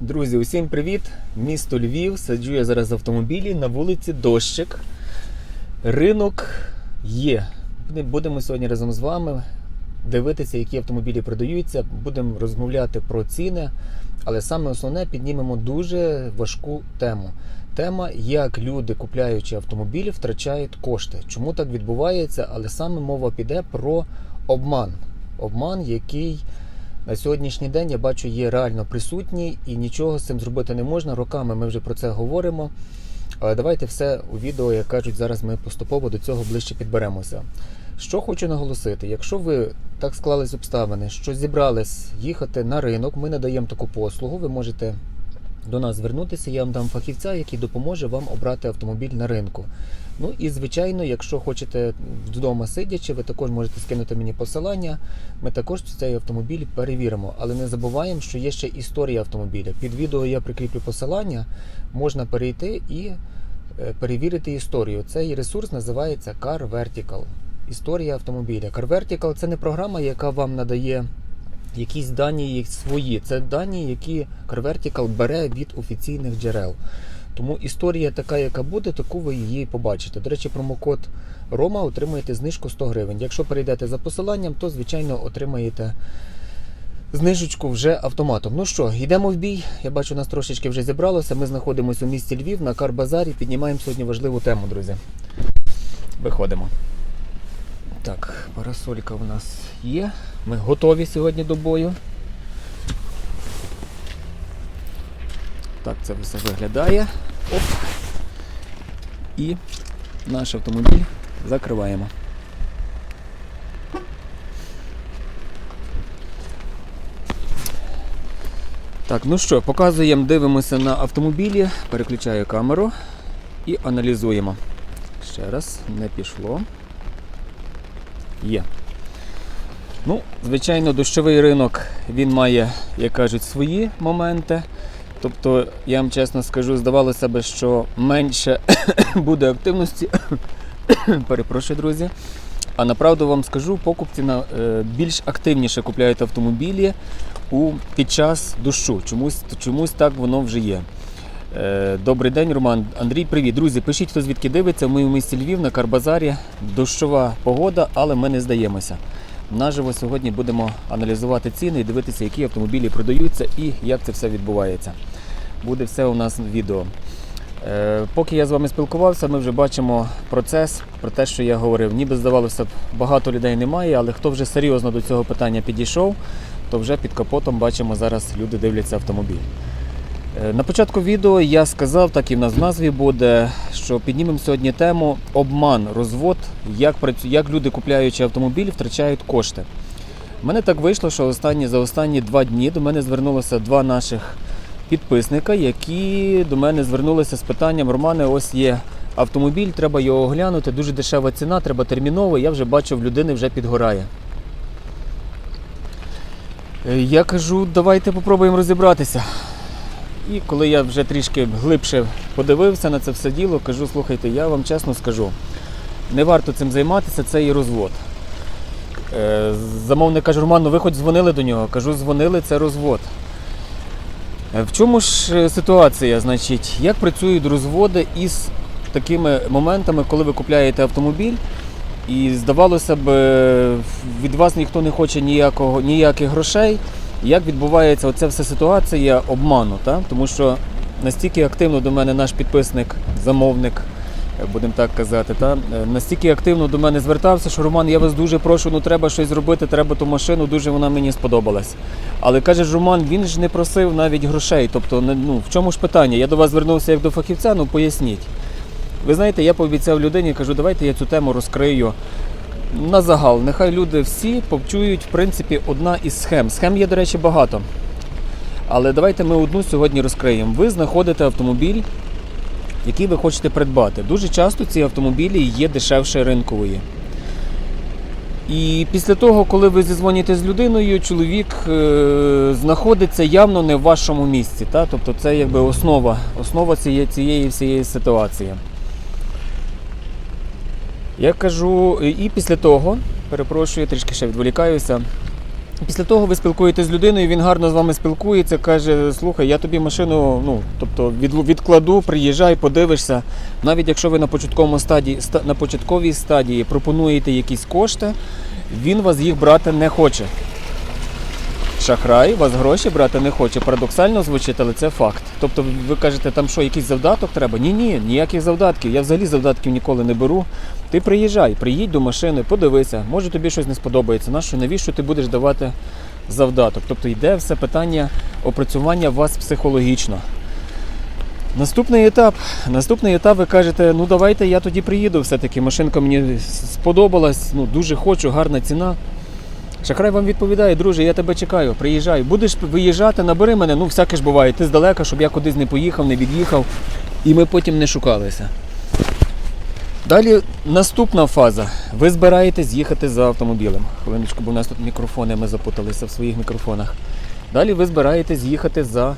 Друзі, усім привіт! Місто Львів. Сиджу я зараз в автомобілі на вулиці Дощик. Ринок є. Буде- Будемо сьогодні разом з вами дивитися, які автомобілі продаються. Будемо розмовляти про ціни. Але саме основне піднімемо дуже важку тему. Тема, як люди, купляючи автомобілі, втрачають кошти. Чому так відбувається? Але саме мова піде про обман. Обман, який на сьогоднішній день я бачу є реально присутній і нічого з цим зробити не можна. Роками ми вже про це говоримо. Але давайте все у відео, як кажуть, зараз ми поступово до цього ближче підберемося. Що хочу наголосити, якщо ви так склались обставини, що зібрались їхати на ринок, ми надаємо таку послугу, ви можете до нас звернутися, я вам дам фахівця, який допоможе вам обрати автомобіль на ринку. Ну і звичайно, якщо хочете вдома сидячи, ви також можете скинути мені посилання. Ми також цей автомобіль перевіримо. Але не забуваємо, що є ще історія автомобіля. Під відео я прикріплю посилання, можна перейти і е, перевірити історію. Цей ресурс називається Car Vertical. Історія автомобіля. Car Vertical це не програма, яка вам надає якісь дані свої. Це дані, які Car Vertical бере від офіційних джерел. Тому історія така, яка буде, таку ви її побачите. До речі, промокод Рома отримаєте знижку 100 гривень. Якщо перейдете за посиланням, то звичайно отримаєте знижечку вже автоматом. Ну що, йдемо в бій. Я бачу, нас трошечки вже зібралося. Ми знаходимося у місті Львів на Карбазарі. Піднімаємо сьогодні важливу тему, друзі. Виходимо. Так, парасолька у нас є. Ми готові сьогодні до бою. Так це все виглядає. Оп. І наш автомобіль закриваємо. Так, ну що, показуємо, дивимося на автомобілі, переключаю камеру і аналізуємо. Ще раз, не пішло. Є. Ну, звичайно, дощовий ринок він має, як кажуть, свої моменти. Тобто, я вам чесно скажу, здавалося б, що менше буде активності. Перепрошую, друзі. А направду вам скажу, покупці на, е, більш активніше купляють автомобілі у, під час дощу. Чомусь, чомусь так воно вже є. Е, Добрий день, Роман. Андрій, привіт. Друзі, пишіть, хто звідки дивиться. Ми в місті Львів на Карбазарі. Дощова погода, але ми не здаємося. Наживо сьогодні будемо аналізувати ціни і дивитися, які автомобілі продаються і як це все відбувається. Буде все у нас відео. Е, поки я з вами спілкувався, ми вже бачимо процес про те, що я говорив. Ніби здавалося багато людей немає, але хто вже серйозно до цього питання підійшов, то вже під капотом бачимо зараз люди дивляться автомобіль. Е, На початку відео я сказав, так і в нас в назві буде, що піднімемо сьогодні тему обман, розвод, як, як люди, купляючи автомобіль, втрачають кошти. У мене так вийшло, що останні, за останні два дні до мене звернулося два наших підписника, які до мене звернулися з питанням: Романе, ось є автомобіль, треба його оглянути, дуже дешева ціна, треба терміново. Я вже бачу, в людини вже підгорає. Е, Я кажу, давайте попробуємо розібратися. І коли я вже трішки глибше подивився на це все діло, кажу, слухайте, я вам чесно скажу, не варто цим займатися, це і розвод. Е, Замовник каже, Роман, ну ви хоч дзвонили до нього? Кажу, дзвонили, це розвод. Е, В чому ж е, ситуація? Значить, як працюють розводи із такими моментами, коли ви купляєте автомобіль, і здавалося б, від вас ніхто не хоче ніякого, ніяких грошей. Як відбувається оця вся ситуація обману? Та? Тому що настільки активно до мене наш підписник, замовник, будемо так казати, та? е, настільки активно до мене звертався, що Роман, я вас дуже прошу, ну треба щось зробити, треба ту машину, дуже вона мені сподобалась. Але каже Роман, він ж не просив навіть грошей. Тобто, ну, в чому ж питання? Я до вас звернувся як до фахівця, ну поясніть. Ви знаєте, я пообіцяв людині, кажу, давайте я цю тему розкрию на загал. Нехай люди всі почують, в принципі, одна із схем. Схем є, до речі, багато. Але давайте ми одну сьогодні розкриємо. Ви знаходите автомобіль, який ви хочете придбати. Дуже часто ці автомобілі є дешевше ринкової. І після того, коли ви зізвоніте з людиною, чоловік е, знаходиться явно не в вашому місці. Та? Тобто це якби основа, основа цієї, цієї всієї ситуації. Я кажу, і після того, перепрошую, трішки ще відволікаюся. Після того ви спілкуєтесь з людиною, він гарно з вами спілкується, каже: слухай, я тобі машину ну, тобто від, відкладу, приїжджай, подивишся. Навіть якщо ви на початковому стадії, ста- на початковій стадії пропонуєте якісь кошти, він вас їх брати не хоче. Шахрай вас гроші брати не хоче. Парадоксально звучить, але це факт. Тобто ви кажете, там що, якийсь завдаток треба? Ні, ні, ніяких завдатків. Я взагалі завдатків ніколи не беру. Ти приїжджай, приїдь до машини, подивися, може тобі щось не сподобається. Нащо, навіщо ти будеш давати завдаток? Тобто йде все питання опрацювання вас психологічно. Наступний етап. Наступний етап ви кажете, ну давайте я тоді приїду. Все-таки машинка мені сподобалась, ну дуже хочу, гарна ціна. Шахрай вам відповідає, друже, я тебе чекаю, приїжджай. Будеш виїжджати, набери мене, ну всяке ж буває. Ти здалека, щоб я кудись не поїхав, не від'їхав, і ми потім не шукалися. Далі наступна фаза. Ви збираєтесь їхати за автомобілем. Хвилиночку, бо у нас тут мікрофони, ми запуталися в своїх мікрофонах. Далі ви збираєтесь їхати за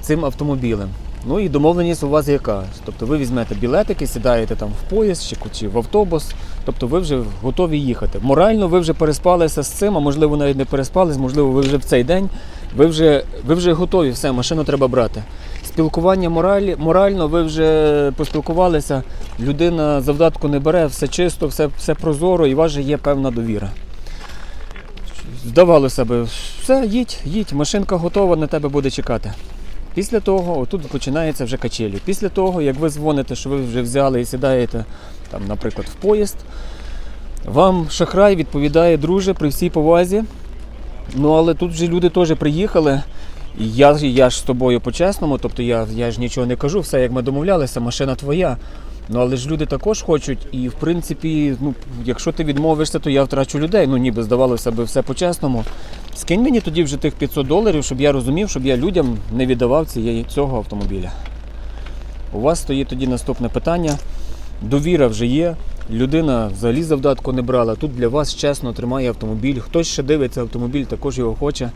цим автомобілем. Ну і домовленість у вас яка? Тобто ви візьмете білетики, сідаєте там в поїзд чи, в автобус, тобто ви вже готові їхати. Морально ви вже переспалися з цим, а можливо навіть не переспались, можливо, ви вже в цей день, ви вже, ви вже готові, все, машину треба брати. Спілкування моралі, морально, ви вже поспілкувалися, людина завдатку не бере, все чисто, все, все прозоро, і у вас же є певна довіра. Здавалося би, все, їдь, їдь, машинка готова, на тебе буде чекати. Після того, отут починається вже качелі. Після того, як ви дзвоните, що ви вже взяли і сідаєте, там, наприклад, в поїзд, вам шахрай відповідає, друже, при всій повазі. Ну, але тут вже люди теж приїхали. І я, я ж з тобою по-чесному, тобто я, я ж нічого не кажу, все як ми домовлялися, машина твоя. Ну але ж люди також хочуть, і в принципі, ну, якщо ти відмовишся, то я втрачу людей. Ну ніби здавалося би все по-чесному. Скинь мені тоді вже тих 500 доларів, щоб я розумів, щоб я людям не віддавав цього автомобіля. У вас стоїть тоді наступне питання. Довіра вже є. Людина взагалі завдатку не брала. Тут для вас чесно тримає автомобіль. Хтось ще дивиться автомобіль, також його хоче.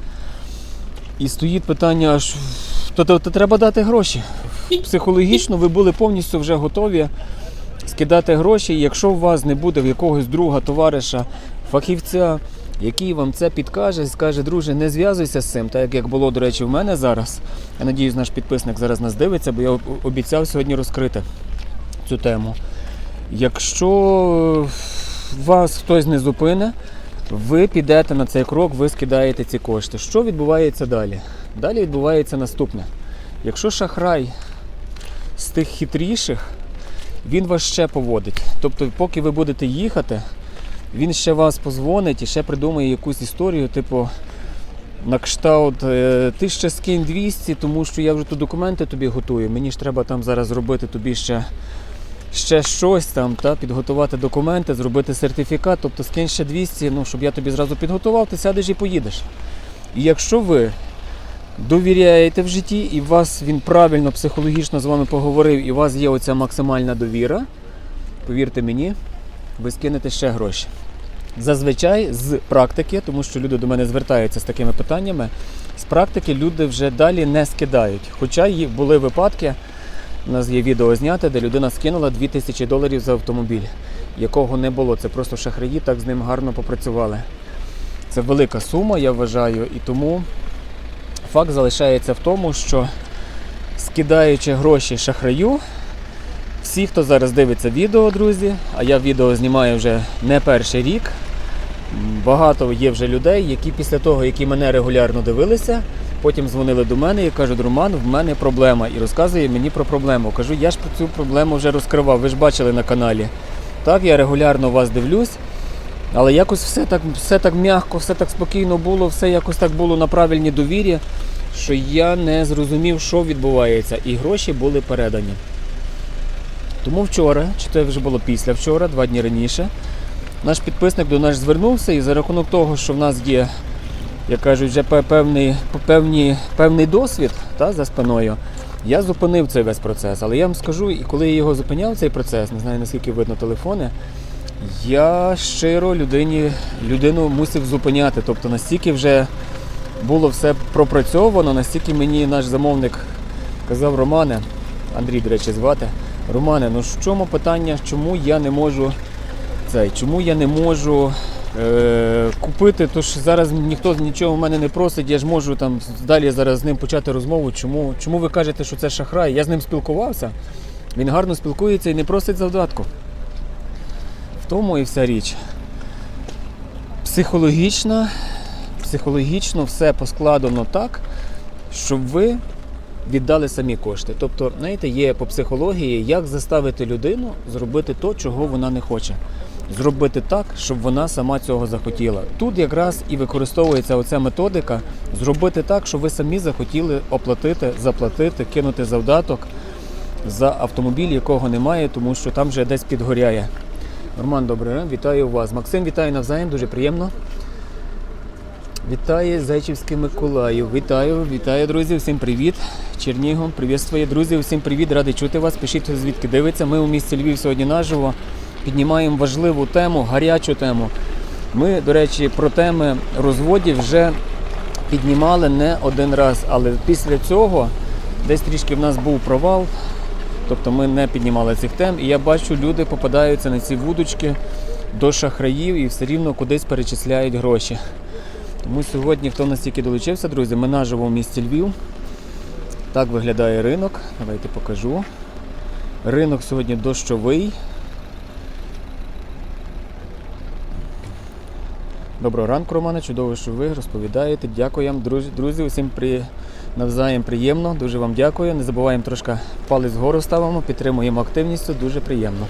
І стоїть питання, то, то, то треба дати гроші. Психологічно ви були повністю вже готові скидати гроші. Якщо у вас не буде в якогось друга, товариша, фахівця, який вам це підкаже, скаже, друже, не зв'язуйся з цим, так як було, до речі, в мене зараз. Я надіюсь, наш підписник зараз нас дивиться, бо я обіцяв сьогодні розкрити цю тему. Якщо вас хтось не зупине, ви підете на цей крок, ви скидаєте ці кошти. Що відбувається далі? Далі відбувається наступне. Якщо шахрай з тих хитріших, він вас ще поводить. Тобто, поки ви будете їхати, він ще вас позвонить і ще придумає якусь історію, типу, на кшталт, е, ти ще скинь 200, тому що я вже тут документи тобі готую. Мені ж треба там зараз зробити тобі ще, ще щось там, та, підготувати документи, зробити сертифікат, тобто скинь ще 200, ну, щоб я тобі зразу підготував, ти сядеш і поїдеш. І якщо ви довіряєте в житті, і вас він правильно психологічно з вами поговорив, і у вас є оця максимальна довіра, повірте мені, ви скинете ще гроші. Зазвичай з практики, тому що люди до мене звертаються з такими питаннями, з практики люди вже далі не скидають. Хоча були випадки, у нас є відео зняте, де людина скинула 2000 доларів за автомобіль, якого не було. Це просто шахраї так з ним гарно попрацювали. Це велика сума, я вважаю, і тому факт залишається в тому, що скидаючи гроші шахраю, всі, хто зараз дивиться відео, друзі, а я відео знімаю вже не перший рік. Багато є вже людей, які після того, які мене регулярно дивилися, потім дзвонили до мене і кажуть, Роман, в мене проблема. І розказує мені про проблему. Кажу, я ж цю проблему вже розкривав, ви ж бачили на каналі. Так, я регулярно вас дивлюсь. Але якось все так, все так м'яко, все так спокійно було, все якось так було на правильній довірі, що я не зрозумів, що відбувається, і гроші були передані. Тому вчора, чи це вже було після вчора, два дні раніше, наш підписник до нас звернувся, і за рахунок того, що в нас є, як кажуть, вже пе- певний, певні, певний досвід та, за спиною, я зупинив цей весь процес. Але я вам скажу, і коли я його зупиняв, цей процес, не знаю наскільки видно телефони, я щиро людині, людину мусив зупиняти. Тобто настільки вже було все пропрацьовано, настільки мені наш замовник казав Романе, Андрій, до речі, звати. Романе, ну в чому питання, чому я не можу цей, чому я не можу Е, купити, то ж зараз ніхто нічого в мене не просить, я ж можу там далі зараз з ним почати розмову. Чому, чому ви кажете, що це шахрай? Я з ним спілкувався, він гарно спілкується і не просить завдатку. В тому і вся річ. Психологічно, психологічно все поскладено так, щоб ви віддали самі кошти. Тобто, знаєте, є по психології, як заставити людину зробити то, чого вона не хоче. Зробити так, щоб вона сама цього захотіла. Тут якраз і використовується оця методика зробити так, щоб ви самі захотіли оплатити, заплатити, кинути завдаток за автомобіль, якого немає, тому що там вже десь підгоряє. Роман, добрий ранок, вітаю вас. Максим, вітаю навзаєм, дуже приємно. Вітає Зайчівський Миколаїв. Вітаю, вітаю, друзі. Всім привіт. Чернігов, привітствує, друзі. Всім привіт, радий чути вас. Пишіть, звідки дивиться. Ми у місті Львів сьогодні наживо піднімаємо важливу тему, гарячу тему. Ми, до речі, про теми розводів вже піднімали не один раз, але після цього десь трішки в нас був провал. Тобто ми не піднімали цих тем, і я бачу, люди попадаються на ці вудочки до шахраїв і все рівно кудись перечисляють гроші. Тому сьогодні, хто настільки долучився, друзі, ми наживо в місті Львів. Так виглядає ринок. Давайте покажу. Ринок сьогодні дощовий. Доброго ранку, Романе. Чудово, що ви розповідаєте. Дякую вам, друзі. Друзі, усім при... навзаєм приємно. Дуже вам дякую. Не забуваємо трошки палець вгору ставимо, підтримуємо активністю, дуже приємно.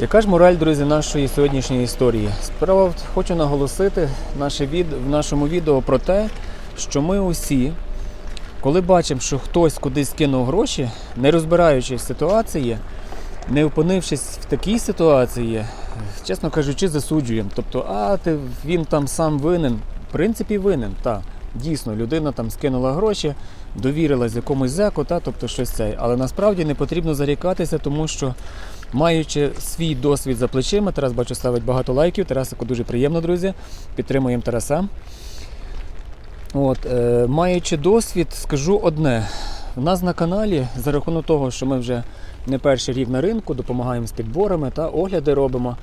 Яка ж мораль, друзі, нашої сьогоднішньої історії? Справа хочу наголосити наше від... в нашому відео про те, що ми усі, коли бачимо, що хтось кудись кинув гроші, не розбираючись в ситуації, не опинившись в такій ситуації, чесно кажучи, засуджуємо. Тобто, а ти він там сам винен. В принципі, винен, так. Дійсно, людина там скинула гроші, довірилась якомусь зеку, та, тобто щось це. Але насправді не потрібно зарікатися, тому що маючи свій досвід за плечима, Тарас бачу ставить багато лайків. Тарасику дуже приємно, друзі. Підтримуємо Тараса. От, е, маючи досвід, скажу одне. У нас на каналі, за рахунок того, що ми вже не перший рік на ринку, допомагаємо з підборами та огляди робимо.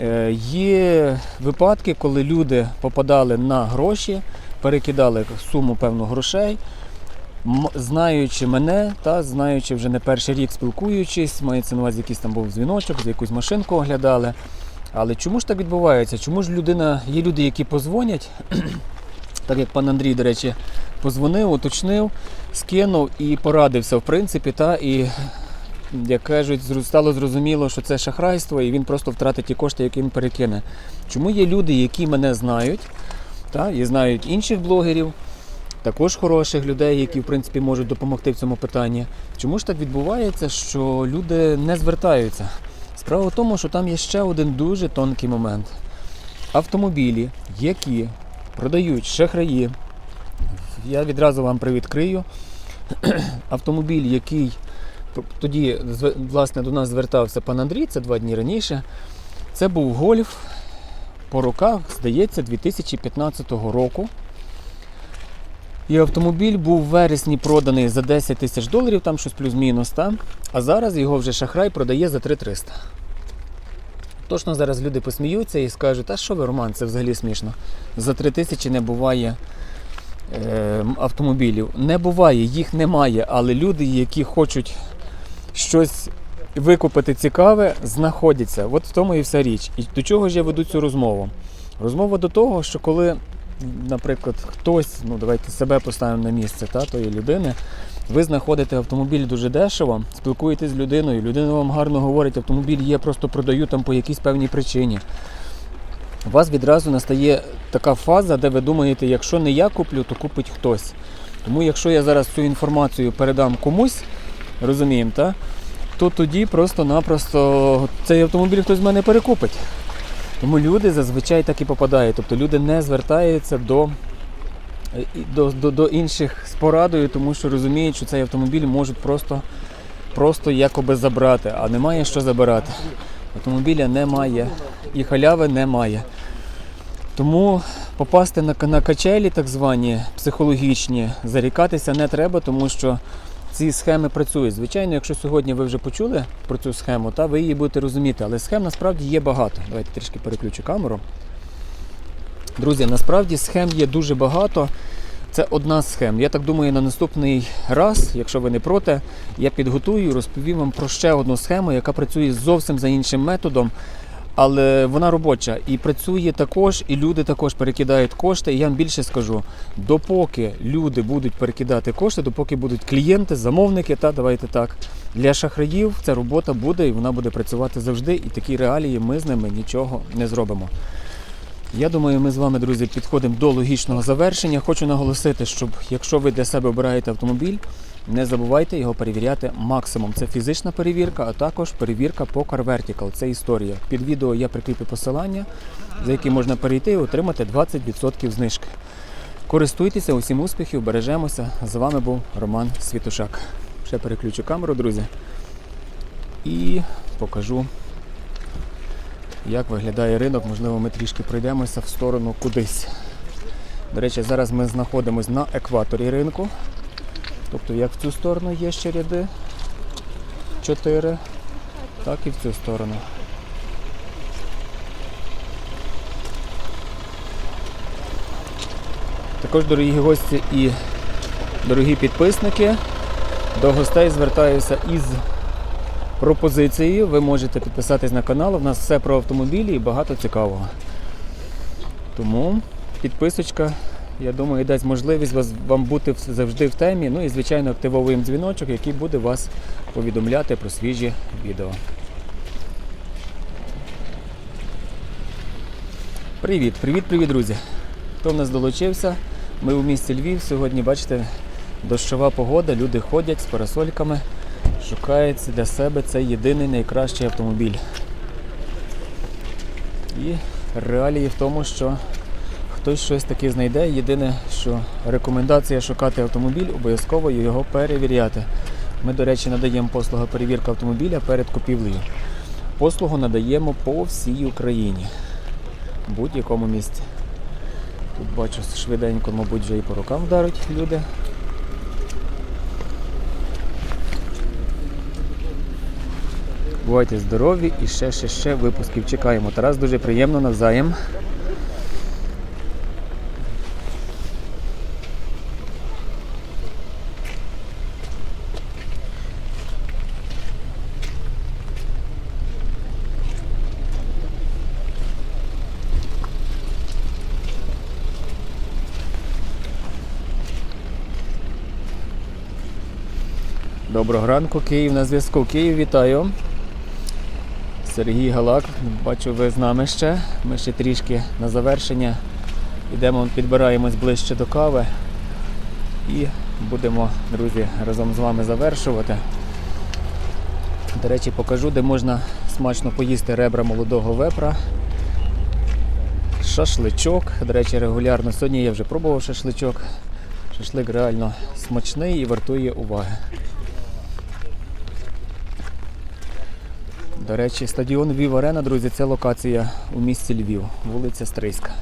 Е, Є випадки, коли люди попадали на гроші, перекидали суму певну грошей, знаючи мене, та знаючи вже не перший рік спілкуючись, мається на увазі якийсь там був дзвіночок, за якусь машинку оглядали. Але чому ж так відбувається? Чому ж людина, є люди, які позвонять, так як пан Андрій, до речі, позвонив, уточнив, скинув і порадився, в принципі, та, і як кажуть, стало зрозуміло, що це шахрайство, і він просто втратить ті кошти, які він перекине. Чому є люди, які мене знають, та, і знають інших блогерів, також хороших людей, які в принципі можуть допомогти в цьому питанні. Чому ж так відбувається, що люди не звертаються? Справа в тому, що там є ще один дуже тонкий момент. Автомобілі, які продають шахраї, я відразу вам привідкрию. Автомобіль, який тоді власне до нас звертався пан Андрій, це два дні раніше. Це був гольф по роках, здається, 2015 року. І автомобіль був в вересні проданий за 10 тисяч доларів, там щось плюс-мінус, та? а зараз його вже шахрай продає за 3300. Точно зараз люди посміються і скажуть, а що ви, Роман, це взагалі смішно. За 3 тисячі не буває е, автомобілів. Не буває, їх немає, але люди, які хочуть щось викупити цікаве, знаходяться. От в тому і вся річ. І до чого ж я веду цю розмову? Розмова до того, що коли, наприклад, хтось, ну давайте себе поставимо на місце та, тої людини, ви знаходите автомобіль дуже дешево, спілкуєтесь з людиною, людина вам гарно говорить, автомобіль є, просто продаю там по якійсь певній причині. У вас відразу настає така фаза, де ви думаєте, якщо не я куплю, то купить хтось. Тому якщо я зараз цю інформацію передам комусь, розуміємо, та, то тоді просто-напросто цей автомобіль хтось з мене перекупить. Тому люди зазвичай так і попадають. Тобто люди не звертаються до, до, до, до інших з порадою, тому що розуміють, що цей автомобіль можуть просто, просто якоби забрати, а немає що забирати. Автомобіля немає і халяви немає. Тому попасти на, на качелі, так звані психологічні, зарікатися не треба, тому що ці схеми працюють. Звичайно, якщо сьогодні ви вже почули про цю схему, та ви її будете розуміти, але схем насправді є багато. Давайте трішки переключу камеру. Друзі, насправді схем є дуже багато. Це одна з схем. Я так думаю, на наступний раз, якщо ви не проти, я підготую і розповім вам про ще одну схему, яка працює зовсім за іншим методом. Але вона робоча і працює також, і люди також перекидають кошти. І я вам більше скажу: допоки люди будуть перекидати кошти, допоки будуть клієнти, замовники, та давайте так. Для шахраїв ця робота буде і вона буде працювати завжди. І такі реалії ми з ними нічого не зробимо. Я думаю, ми з вами, друзі, підходимо до логічного завершення. Хочу наголосити, щоб якщо ви для себе обираєте автомобіль, не забувайте його перевіряти максимум. Це фізична перевірка, а також перевірка по Car Vertical. Це історія. Під відео я прикріплю посилання, за яке можна перейти і отримати 20% знижки. Користуйтеся, усім успіхів, бережемося. З вами був Роман Світушак. Ще переключу камеру, друзі, і покажу як виглядає ринок. Можливо, ми трішки пройдемося в сторону кудись. До речі, зараз ми знаходимося на екваторі ринку. Тобто, як в цю сторону є ще ряди 4, так і в цю сторону. Також, дорогі гості і дорогі підписники, до гостей звертаюся із пропозицією. Ви можете підписатись на канал. У нас все про автомобілі і багато цікавого. Тому підписочка, я думаю, дасть можливість вас, вам бути завжди в темі. Ну і, звичайно, активовуємо дзвіночок, який буде вас повідомляти про свіжі відео. Привіт, привіт, привіт, друзі! Хто в нас долучився? Ми у місті Львів. Сьогодні, бачите, дощова погода, люди ходять з парасольками шукають для себе цей єдиний найкращий автомобіль. І реалії в тому, що хтось щось таке знайде. Єдине, що рекомендація шукати автомобіль, обов'язково його перевіряти. Ми, до речі, надаємо послугу перевірки автомобіля перед купівлею. Послугу надаємо по всій Україні, в будь-якому місці. Тут бачу швиденько, мабуть, вже і по рукам вдарить люди. Бувайте здорові і ще, ще, ще випусків чекаємо. Тарас дуже приємно навзаєм. Доброго ранку, Київ на зв'язку. Київ, вітаю. Сергій Галак, бачу, ви з нами ще. Ми ще трішки на завершення йдемо, підбираємось ближче до кави і будемо, друзі, разом з вами завершувати. До речі, покажу, де можна смачно поїсти ребра молодого вепра. Шашличок. До речі, регулярно. Сьогодні я вже пробував шашличок. Шашлик реально смачний і вартує уваги. До речі, стадіон Львів Арена, друзі, це локація у місті Львів, вулиця Стрийська.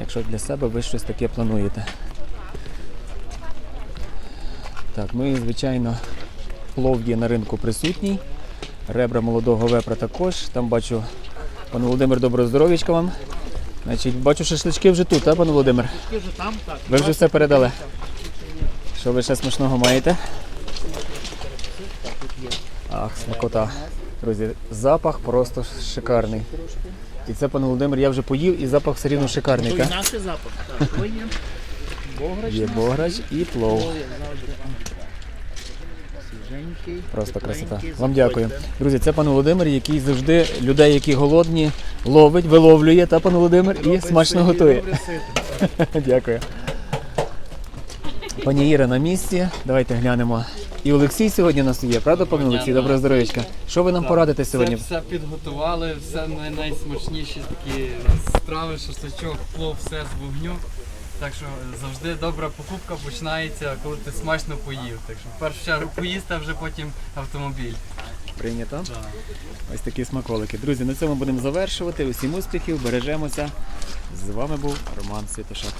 Якщо для себе ви щось таке плануєте. Так, ну і звичайно, плов є на ринку присутній. Ребра молодого вепра також. Там бачу, пан Володимир, доброго здоров'ячка вам. Значить, бачу, шашлички вже тут, так, пан Володимир? вже там, так. Ви вже все передали. Що ви ще смачного маєте? Ах, смакота. Друзі, запах просто шикарний. І це, пан Володимир, я вже поїв, і запах все рівно шикарний. То так? інакший запах. Так, є. Бограч. Є бограч і плов. Просто красота. Вам дякую. Друзі, це пан Володимир, який завжди людей, які голодні, ловить, виловлює, та пан Володимир, і смачно готує. Дякую. Пані Іра на місці. Давайте глянемо. І Олексій сьогодні у нас є, правда, пане Олексій? Доброго здоров'ячка. Що ви нам порадите сьогодні? Це все підготували, все най- найсмачніші такі страви, шашличок, плов, все з вогню. Так що завжди добра покупка починається, коли ти смачно поїв. Так що в першу чергу поїсти, а вже потім автомобіль. Прийнято. Ось такі смаколики. Друзі, на цьому будемо завершувати. Усім успіхів, бережемося. З вами був Роман Святошак.